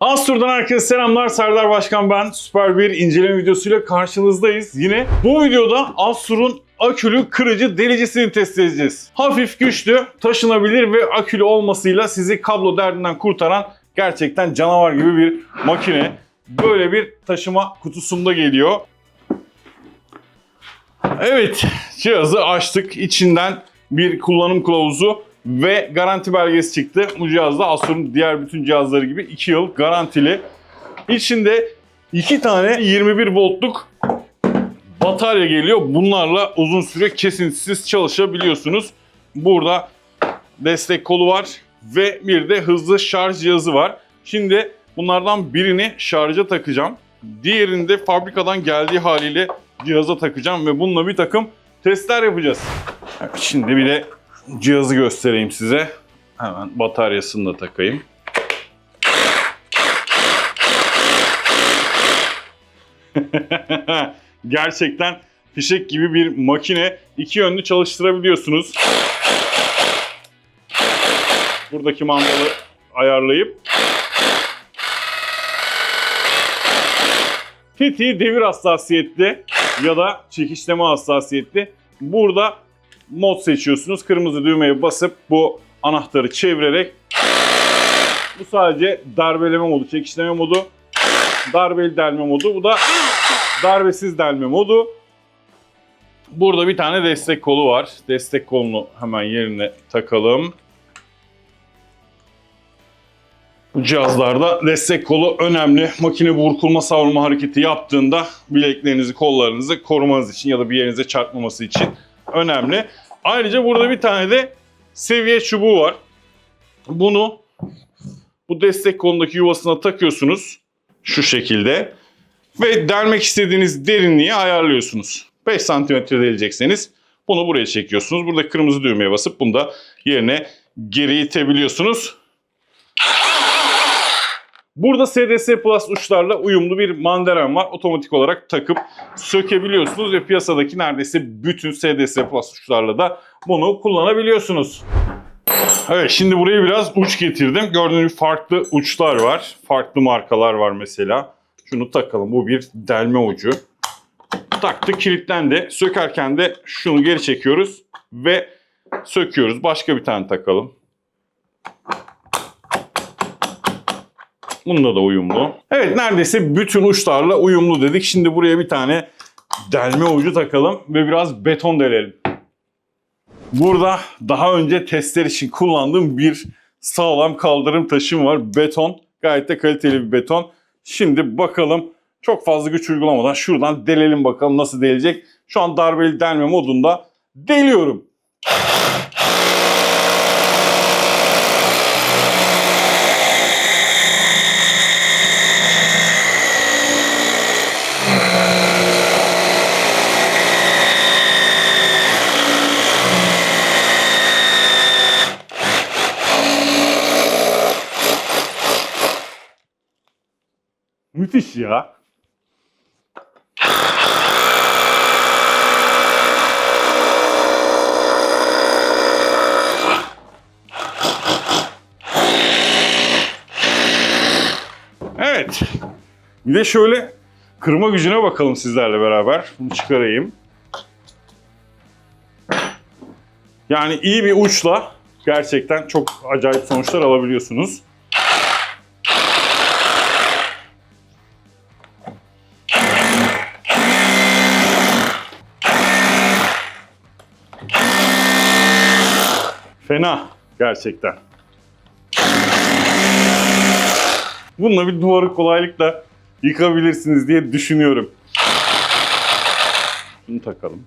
Astur'dan herkese selamlar. Serdar Başkan ben. Süper bir inceleme videosuyla karşınızdayız. Yine bu videoda Astur'un akülü kırıcı delicisini test edeceğiz. Hafif güçlü, taşınabilir ve akülü olmasıyla sizi kablo derdinden kurtaran gerçekten canavar gibi bir makine. Böyle bir taşıma kutusunda geliyor. Evet, cihazı açtık. İçinden bir kullanım kılavuzu ve garanti belgesi çıktı. Bu cihazda Asus'un diğer bütün cihazları gibi 2 yıl garantili. İçinde 2 tane 21 voltluk batarya geliyor. Bunlarla uzun süre kesintisiz çalışabiliyorsunuz. Burada destek kolu var ve bir de hızlı şarj cihazı var. Şimdi bunlardan birini şarja takacağım. Diğerini de fabrikadan geldiği haliyle cihaza takacağım ve bununla bir takım testler yapacağız. Şimdi bir de cihazı göstereyim size. Hemen bataryasını da takayım. Gerçekten fişek gibi bir makine. İki yönlü çalıştırabiliyorsunuz. Buradaki mandalı ayarlayıp tetiği devir hassasiyetli ya da çekişleme hassasiyetli. Burada mod seçiyorsunuz. Kırmızı düğmeye basıp bu anahtarı çevirerek bu sadece darbeleme modu, çekişleme modu, darbeli delme modu. Bu da darbesiz delme modu. Burada bir tane destek kolu var. Destek kolunu hemen yerine takalım. Bu cihazlarda destek kolu önemli. Makine burkulma savrulma hareketi yaptığında bileklerinizi, kollarınızı korumanız için ya da bir yerinize çarpmaması için önemli. Ayrıca burada bir tane de seviye çubuğu var. Bunu bu destek kolundaki yuvasına takıyorsunuz. Şu şekilde. Ve delmek istediğiniz derinliği ayarlıyorsunuz. 5 santimetre delecekseniz bunu buraya çekiyorsunuz. Burada kırmızı düğmeye basıp bunu da yerine geri itebiliyorsunuz. Burada SDS Plus uçlarla uyumlu bir mandaren var. Otomatik olarak takıp sökebiliyorsunuz ve piyasadaki neredeyse bütün SDS Plus uçlarla da bunu kullanabiliyorsunuz. Evet şimdi buraya biraz uç getirdim. Gördüğünüz gibi farklı uçlar var. Farklı markalar var mesela. Şunu takalım. Bu bir delme ucu. Taktık kilitlendi. Sökerken de şunu geri çekiyoruz ve söküyoruz. Başka bir tane takalım. Bununla da uyumlu. Evet neredeyse bütün uçlarla uyumlu dedik. Şimdi buraya bir tane delme ucu takalım ve biraz beton delelim. Burada daha önce testler için kullandığım bir sağlam kaldırım taşım var. Beton. Gayet de kaliteli bir beton. Şimdi bakalım çok fazla güç uygulamadan şuradan delelim bakalım nasıl delecek. Şu an darbeli delme modunda deliyorum. Müthiş ya. Evet. Bir de şöyle kırma gücüne bakalım sizlerle beraber. Bunu çıkarayım. Yani iyi bir uçla gerçekten çok acayip sonuçlar alabiliyorsunuz. Fena gerçekten. Bununla bir duvarı kolaylıkla yıkabilirsiniz diye düşünüyorum. Bunu takalım.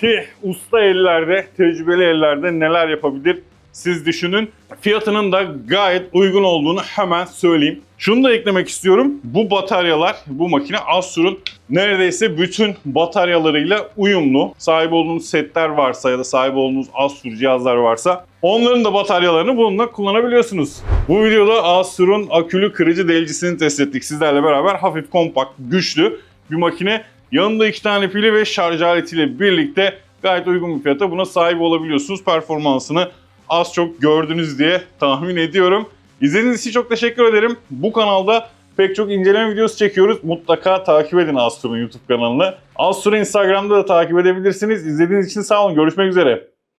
Ki usta ellerde, tecrübeli ellerde neler yapabilir siz düşünün. Fiyatının da gayet uygun olduğunu hemen söyleyeyim. Şunu da eklemek istiyorum. Bu bataryalar, bu makine Asur'un neredeyse bütün bataryalarıyla uyumlu. Sahip olduğunuz setler varsa ya da sahip olduğunuz Asur cihazlar varsa Onların da bataryalarını bununla kullanabiliyorsunuz. Bu videoda Asur'un akülü kırıcı delicisini test ettik sizlerle beraber. Hafif, kompakt, güçlü bir makine. Yanında iki tane pili ve şarj aletiyle birlikte gayet uygun bir fiyata buna sahip olabiliyorsunuz. Performansını az çok gördünüz diye tahmin ediyorum. İzlediğiniz için çok teşekkür ederim. Bu kanalda pek çok inceleme videosu çekiyoruz. Mutlaka takip edin Asur'un YouTube kanalını. Asur'u Instagram'da da takip edebilirsiniz. İzlediğiniz için sağ olun. Görüşmek üzere.